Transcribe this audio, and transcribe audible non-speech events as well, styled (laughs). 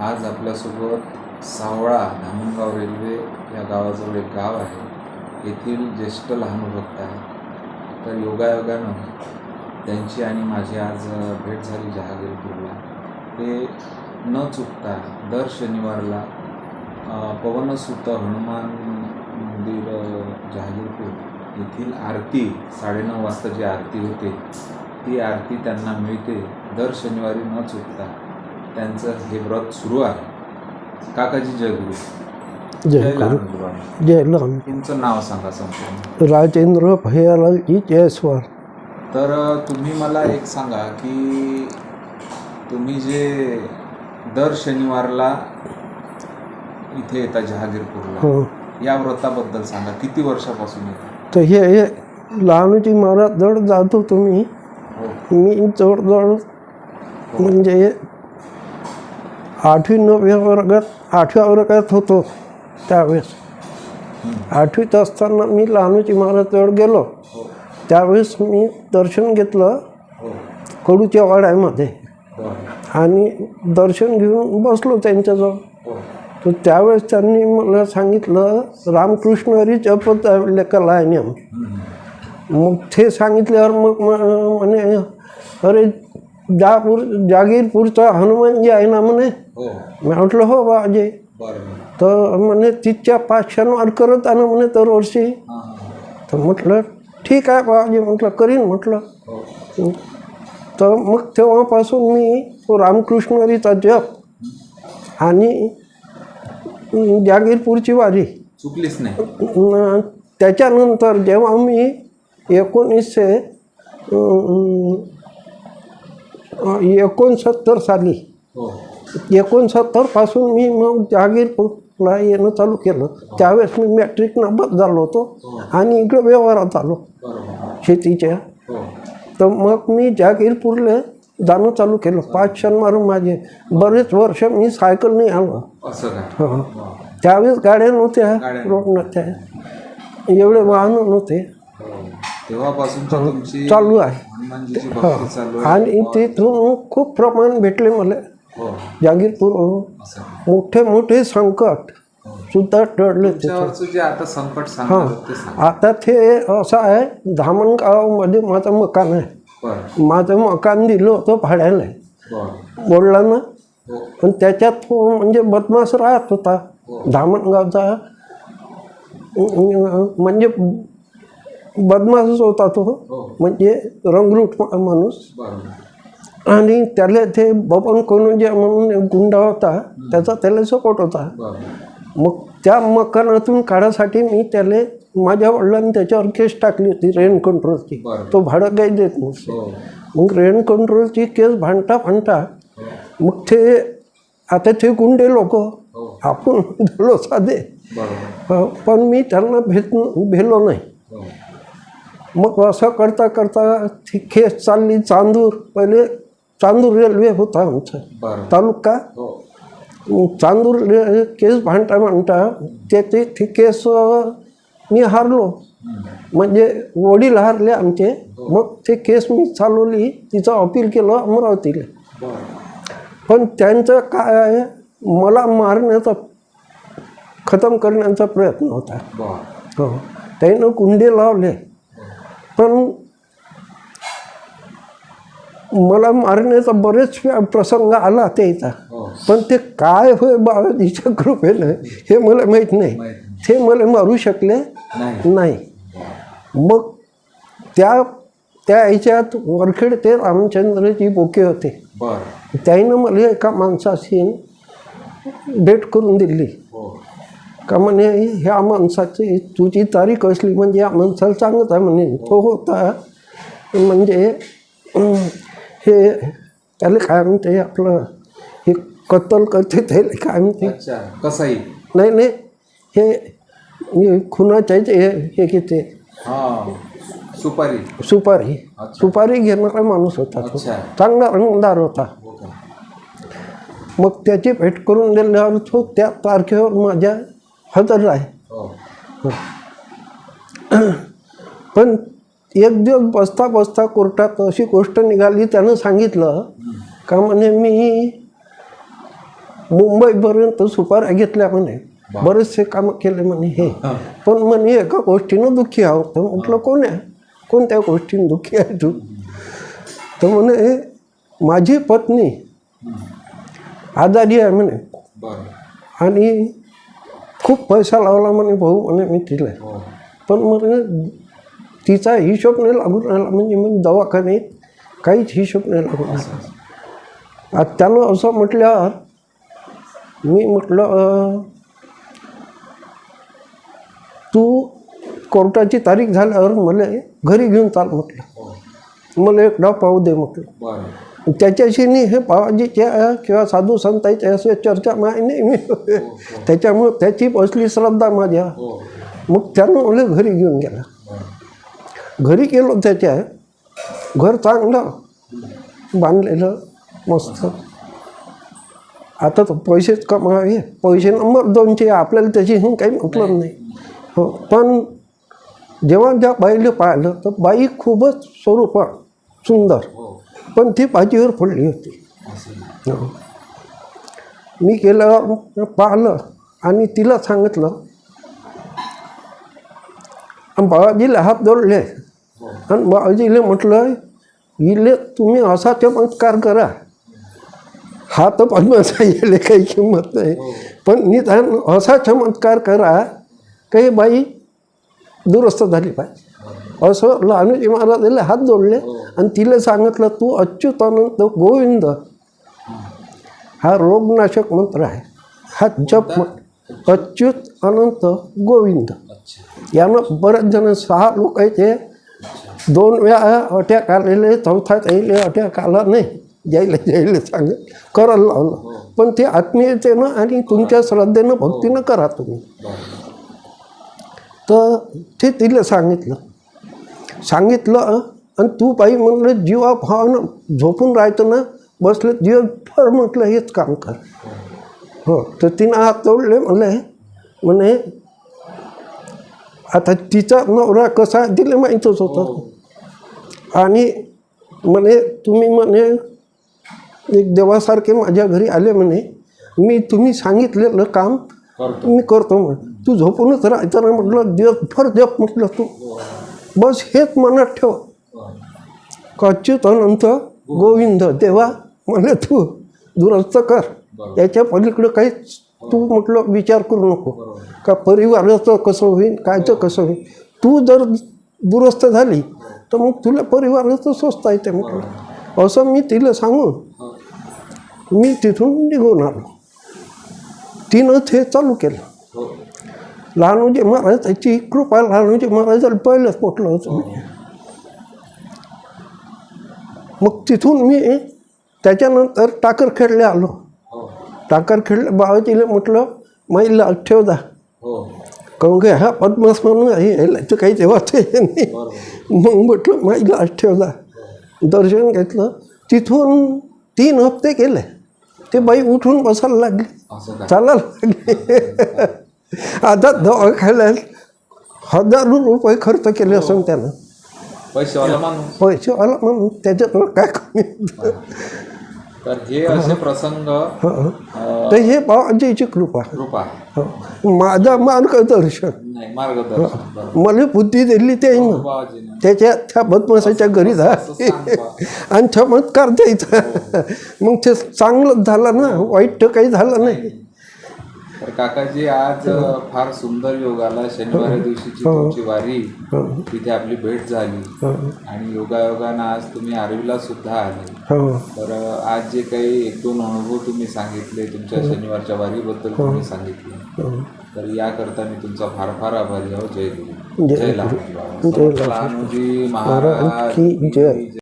आज आपल्यासोबत सावळा धामणगाव रेल्वे या गावाजवळ एक गाव आहे. येथील ज्येष्ठ लहान भक्त आहे तर योगायोगानं त्यांची आणि माझी आज भेट झाली जहागीरपूरला. ते न चुकता दर शनिवारला पवनसुत हनुमान मंदिर जहागीरपूर येथील आरती साडेनऊ वाजता जी आरती होते ती आरती त्यांना मिळते. दर शनिवारी न चुकता त्यांचं हे व्रत सुरू आहे. काकाजी जय गुरु. जय लहानूबाई. जय लहान तुमचं नाव सांगा संपूर्ण. राजेंद्र भैयालालजी जयस्वाल तर तुम्ही मला एक सांगा की तुम्ही जे दर शनिवारला इथे येता जहागीरपूरला हो. या व्रताबद्दल सांगा. किती वर्षापासून येता? तर हे लहानजी महाराज जवळ जात मी हो. मी जवळजवळ म्हणजे आठवी नवव्या वर्गात आठव्या वर्गात होतो त्यावेळेस. आठवीत असताना मी लहानजी महाराजजवळ गेलो. त्यावेळेस मी दर्शन घेतलं कडूच्या वाड्यामध्ये. आणि दर्शन घेऊन बसलो त्यांच्याजवळ. तर त्यावेळेस त्यांनी मला सांगितलं रामकृष्ण हरी जपत कला आहे नियम मग ते सांगितल्यावर मग म- म्हणे अरे जापूर जागीरपूरचा हनुमान जे आहे ना म्हणे हो। मी म्हटलं हो बाजे तर म्हणे तिथच्या पाच शनिवार करत ना म्हणे दरवर्षी हां हां तर म्हटलं ठीक आहे बाबाजी म्हटलं करीन म्हटलं। हो। तर मग तेव्हापासून मी तो रामकृष्णरीचा जप आणि जागीरपूरची वारी। चुकलीच नाही. त्याच्यानंतर जेव्हा मी एकोणीसशे एकोणसत्तर साली. हो. एकोणसत्तरपासून मी मग जहागीरपूरला येणं चालू केलं. त्यावेळेस मी मॅट्रिक नंबर झालो होतो आणि इकडे व्यवहारात आलो. शेतीच्या. हो. तर मग मी जहागीरपूरला जाणं चालू केलं. पाच शनिवार माझे बरेच वर्ष मी सायकलने आलो. असं काय हो. वा. त्यावेळेस गाड्या नव्हत्या. रोड नव्हत्या. एवढे वाहन नव्हते. हो. तेव्हापासूनची तुमची चालू आहे. हनुमानजीची भक्ती चालू आहे. आणि तिथून खूप प्रमाण भेटले मला. हो. जागीरपूर असं मोठे मोठे संकट सुद्धा टळले तिथे. तुमच्यावरचं जे आता संकट ते सांगा. आता ते असं आहे धामणगावमध्ये माझं मकान आहे. बरं. माझं मकान दिलं होतं भाड्याला बरं. वडिलांना हो. पण त्याच्यात तो म्हणजे बदमाश राहत होता. धामणगावचा अं, म्हणजे बदमाशच होता तो. हो. म्हणजे रंगरूट माणूस. आणि त्याला ते बबन कोनुजिया म्हणून एक गुंडा होता. त्याचा त्याला सपोर्ट होता. मग त्या मकानातून काढासाठी मी त्याला माझ्या वडिलांनी त्याच्यावर केस टाकली होती रेन कंट्रोलची. तो भाडं काही देत नसतो हो. मग रेन कंट्रोलची केस भांडता भांडता मग ते आता ते गुंडे लोक हो. आपण (laughs) झालो साधे. पण मी त्यांना भेट भेलो नाही. हो. मग असं करता करता ती केस चालली चांदूर पहिले चांदूर रेल्वे होता आमचा. तालुका. हो. चांदूर रे- केस भांडता भांडता ते ते केस मी हारलो. म्हणजे वडील हारले आमचे. मग ते केस मी चालवली. तिचं अपील केलं अमरावतीला. पण त्यांचं काय आहे मला मारण्याचा खतम करण्याचा प्रयत्न होता. हो. त्यानं कुंडे लावले पण मला मारण्याचा बरेच प्रसंग आला त्याचा. हो. पण ते काय होय बाबाजीच्या कृपेनं हे मला माहीत नाही. ते मला मारू शकले नाही. मग त्या त्या ह्याच्यात वरखेड ते रामचंद्रजी बोके होते. त्याईनं मला एका माणसाशी भेट करून दिली. हो. का म्हणे ह्या माणसाची तुझी तारीख असली म्हणजे या माणसाला चांगलं आहे म्हणे. तो होता म्हणजे हे त्याला काय म्हणते आपलं हे कत्तल करते त्याला काय म्हणते अच्छा कसाई? नाही नाही हे खुनाच्या हे हे घेते हा सुपारी. सुपारी. सुपारी घेणारा माणूस होता तो. चांगला रंगदार होता. हो मग त्याची भेट करून दिल्यावर तो त्या तारखेवर माझ्या हजर आहे हो. पण एक दिवस बसता बसता कोर्टात अशी गोष्ट निघाली त्यानं सांगितलं का म्हणे मी मुंबईपर्यंत सुपाऱ्या घेतल्या म्हणे. बरेचसे कामं केले म्हणे हे. पण म्हणे एका गोष्टीनं दुःखी आहोत तर म्हटलं कोण आहे कोणत्या गोष्टीनं दुःखी आहे तू? तर म्हणे माझी पत्नी आजारी आहे म्हणे. आणि खूप पैसा लावला म्हणे भाऊ म्हणे मी तिला. हो. पण म्हणे तिचा हिशोब नाही लागून राहिला. म्हणजे मग दवाखान्यात काहीच हिशोब नाही लागून राहिला. आता त्यानं असं म्हटल्यावर मी म्हटलं तू कोर्टाची तारीख झाल्यावर मला घरी घेऊन चाल म्हटलं. हो मला एक डाव पाहू दे म्हटलं. त्याच्याशी नाही हे बाबाजीच्या किंवा साधू संतांच्या असे चर्चा माय नाही. मी त्याच्यामुळं त्याची बसली श्रद्धा माझ्या. हो. मग त्यानं मला घरी घेऊन गेला. घरी गेलो त्याच्या. घर चांगलं. बांधलेलं मस्त. आता तर पैसेच कमावे. पैसे नंबर दोनचे आपल्याला त्याची काही मतलब नाही. हो पण जेव्हा ज्या बाईला पाहिलं तर बाई खूपच स्वरूपा सुंदर. हो. पण ती बाजीवर पडली होती. हो. मी केलं पाहिलं आणि तिला सांगितलं आणि बाळाजीला हात जोडले आणि बाबाजीला म्हटलं इले तुम्ही असा चमत्कार करा हा तर पद्माचा येले काही किंमत नाही पण निदान असा चमत्कार करा काही बाई दुरुस्त झाली पाहिजे असं लहानजी महाराजाला हात जोडले आणि तिला सांगितलं तू अच्युत गोविंद हा रोगनाशक मंत्र आहे हा जप म- अच्युत अनंत गोविंद यानं बरेच जण सहा ते दोन वेळा अटॅक आलेले चौथा त्याला अटॅक आला नाही. जायला जायला सांगत करायला लावलं. पण ते आत्मीयतेनं आणि तुमच्या श्रद्धेनं भक्तीनं करा तुम्ही. तर ते तिला सांगितलं. सांगितलं आणि तू बाई म्हणलं जीवा भावानं झोपून राहायचं ना बसलं दिवसभर म्हटलं हेच काम कर. हो तर तिनं हात तोडले म्हणले म्हणे आता तिचा नवरा कसा तिला माहीतच होतं आणि म्हणे तुम्ही म्हणे एक देवासारखे माझ्या घरी आले म्हणे मी तुम्ही सांगितलेलं काम मी करतो म्हण. तू झोपूनच राहायचं ना म्हटलं दिवसभर जप म्हटलं तू. बस हेच मनात ठेव. बरं का अच्युत अनंत गोविंद देवा मला तू दुरुस्त कर. याच्या पलीकडं काहीच तू म्हटलं विचार करू नको. का परिवाराचं कसं होईल कायचं कसं होईल? तू जर दुरुस्त झाली तर मग तुला परिवाराचं स्वस्त येते म्हटलं. असं मी तिला सांगून मी तिथून निघून आलो तिनं हे चालू केलं. हो लहानोजी महाराजाची कृपा लहानोजी महाराजाला पहिलंच म्हटलं होतं मी. मग तिथून मी त्याच्यानंतर टाकरखेडला आलो. हो टाकरखेडला बाबाजीला म्हटलं माईला ठेव जा हो काहून की हा पद्मास म्हणून आहे याला काही तेव्हाच हे नाही मग म्हटलं माईला ठेव जा दर्शन घेतलं तिथून तीन हप्ते केले ते बाई उठून बसायला लागली काय चालायला लागले आता दवाखान्यात हजारो रुपये खर्च केले असून त्यानं पैसे आला म्हणून त्याच्यात काय कमी. तर हे असे प्रसंग हं. तर हे बाबाजीची कृपा कृपा हं. माझा मार्गदर्शन. नाही मार्गदर्शन बरोबर. मला बुद्धी दिली ते बाबाजीनं. त्याच्या त्या बदमाशाच्या घरी जा. आणि चमत्कार द्यायचा मग ते चांगलंच झालं ना वाईट तर काही झालं नाही. तर काकाजी आज फार सुंदर योगाला शनिवारी दिवशीची तुमची वारी. तिथे आपली भेट झाली. आणि योगायोगानं आज तुम्ही आरवीला सुद्धा आले. हो. तर आज जे काही एक दोन अनुभव तुम्ही सांगितले तुमच्या शनिवारच्या वारीबद्दल तुम्ही सांगितले. तर याकरता मी तुमचा फार फार आभारी आहो. जय गुरु. जय गुरु. लहानोजी महाराज. महाराज की जय.